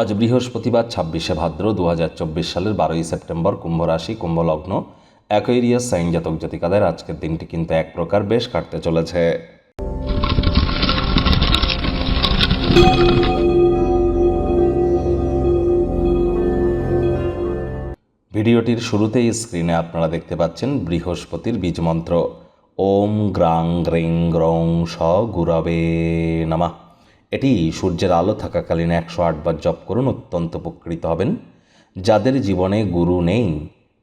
আজ বৃহস্পতিবার ছাব্বিশে ভাদ্র দু হাজার চব্বিশ সালের বারোই সেপ্টেম্বর কুম্ভ রাশি কুম্ভ লগ্ন অ্যাকোয়েরিয়াস সাইন জাতক জাতিকাদের আজকের দিনটি কিন্তু এক প্রকার বেশ কাটতে চলেছে। ভিডিওটির শুরুতেই স্ক্রিনে আপনারা দেখতে পাচ্ছেন বৃহস্পতির বীজমন্ত্র ওম গ্রাং গ্রিং গ্রং স গুরবে নামা। এটি সূর্যের আলো থাকাকালীন একশো আটবার জপ করুন, অত্যন্ত উপকৃত হবেন। যাদের জীবনে গুরু নেই,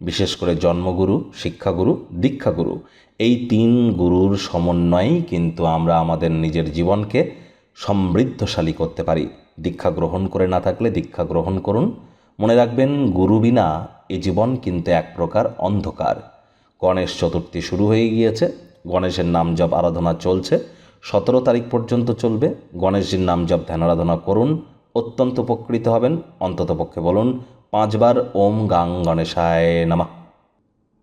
বিশেষ করে জন্মগুরু, শিক্ষাগুরু, দীক্ষাগুরু, এই তিন গুরুর সমন্বয়েই কিন্তু আমরা আমাদের নিজের জীবনকে সমৃদ্ধশালী করতে পারি। দীক্ষা গ্রহণ করে না থাকলে দীক্ষা গ্রহণ করুন। মনে রাখবেন, গুরু বিনা এ জীবন কিন্তু এক প্রকার অন্ধকার। গণেশ চতুর্থী শুরু হয়ে গিয়েছে, গণেশের নাম জপ আরাধনা চলছে। সতেরো তারিখ পর্যন্ত চলবে। গণেশজির নাম জপ, ধ্যান, আরাধনা করুন। অত্যন্ত উপকৃত হবেন। অন্ততপক্ষে বলুন, পাঁচবার ওম গাং গণেশায় নামা।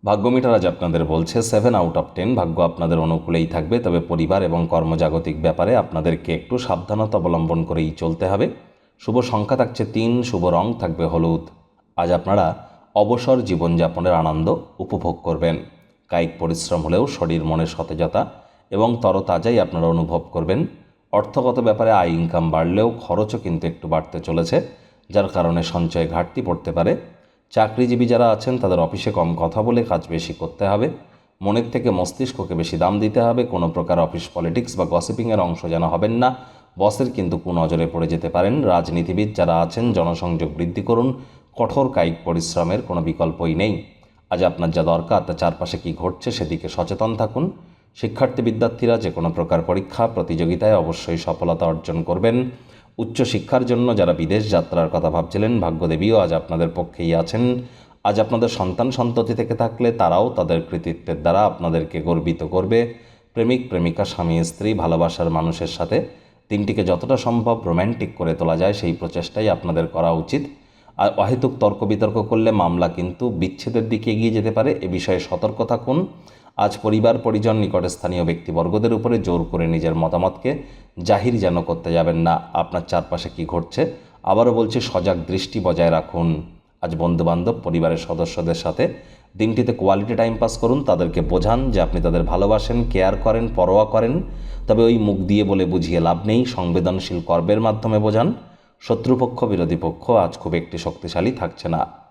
ভাগ্যমিটার আজ আপনাদের বলছে সেভেন আউট অফ টেন ভাগ্য আপনাদের অনুকূলেই থাকবে, তবে পরিবার এবং কর্মজাগতিক ব্যাপারে আপনাদেরকে একটু সাবধানতা অবলম্বন করেই চলতে হবে। শুভ সংখ্যা থাকছে তিন, শুভ রং থাকবে হলুদ। আজ আপনারা অবসর জীবনযাপনের আনন্দ উপভোগ করবেন। কায়িক পরিশ্রম হলেও শরীর মনের সতেজতা এবং তরতাজাই আপনারা অনুভব করবেন। অর্থগত ব্যাপারে আয় ইনকাম বাড়লেও খরচও কিন্তু একটু বাড়তে চলেছে, যার কারণে সঞ্চয় ঘাটতি পড়তে পারে। চাকরিজীবী যারা আছেন, তাদের অফিসে কম কথা বলে কাজ বেশি করতে হবে। মনের থেকে মস্তিষ্ককে বেশি দাম দিতে হবে। কোনো প্রকার অফিস পলিটিক্স বা গসিপিংয়ের অংশ যেন হবেন না। বসের কিন্তু কুনজরে পড়ে যেতে পারেন। রাজনীতিবিদ যারা আছেন, জনসংযোগ বৃদ্ধি করুন। কঠোর কায়িক পরিশ্রমের কোনো বিকল্পই নেই। আজ আপনার যা দরকার তা চারপাশে কী ঘটছে সেদিকে সচেতন থাকুন। শিক্ষার্থী বিদ্যার্থীরা যে কোনো প্রকার পরীক্ষা, প্রতিযোগিতায় অবশ্যই সফলতা অর্জন করবেন। উচ্চশিক্ষার জন্য যারা বিদেশ যাত্রার কথা ভাবছিলেন, ভাগ্যদেবীও আজ আপনাদের পক্ষেই আছেন। আজ আপনাদের সন্তান সন্ততি থেকে থাকলে তারাও তাদের কৃতিত্বের দ্বারা আপনাদেরকে গর্বিত করবে। প্রেমিক, প্রেমিকা, স্বামী, স্ত্রী, ভালোবাসার মানুষের সাথে দিনটিকে যতটা সম্ভব রোম্যান্টিক করে তোলা যায়, সেই প্রচেষ্টাই আপনাদের করা উচিত। আর অহেতুক তর্ক বিতর্ক করলে মামলা কিন্তু বিচ্ছেদের দিকে এগিয়ে যেতে পারে। এ বিষয়ে সতর্ক থাকুন। আজ পরিবার, পরিজন, নিকটে স্থানীয় ব্যক্তিবর্গদের উপরে জোর করে নিজের মতামতকে জাহির যেন করতে যাবেন না। আপনার চারপাশে কি ঘটছে? আবারও বলছি, সজাগ দৃষ্টি বজায় রাখুন। আজ বন্ধুবান্ধব, পরিবারের সদস্যদের সাথে দিনটিতে কোয়ালিটি টাইম পাস করুন। তাদেরকে বোঝান যে আপনি তাদের ভালোবাসেন কেয়ার করেন, পরোয়া করেন। তবে ওই মুখ দিয়ে বলে বুঝিয়ে লাভ নেই। সংবেদনশীল কর্মের মাধ্যমে বোঝান। শত্রুপক্ষ বিরোধী পক্ষ আজ খুব একটি শক্তিশালী থাকছে না।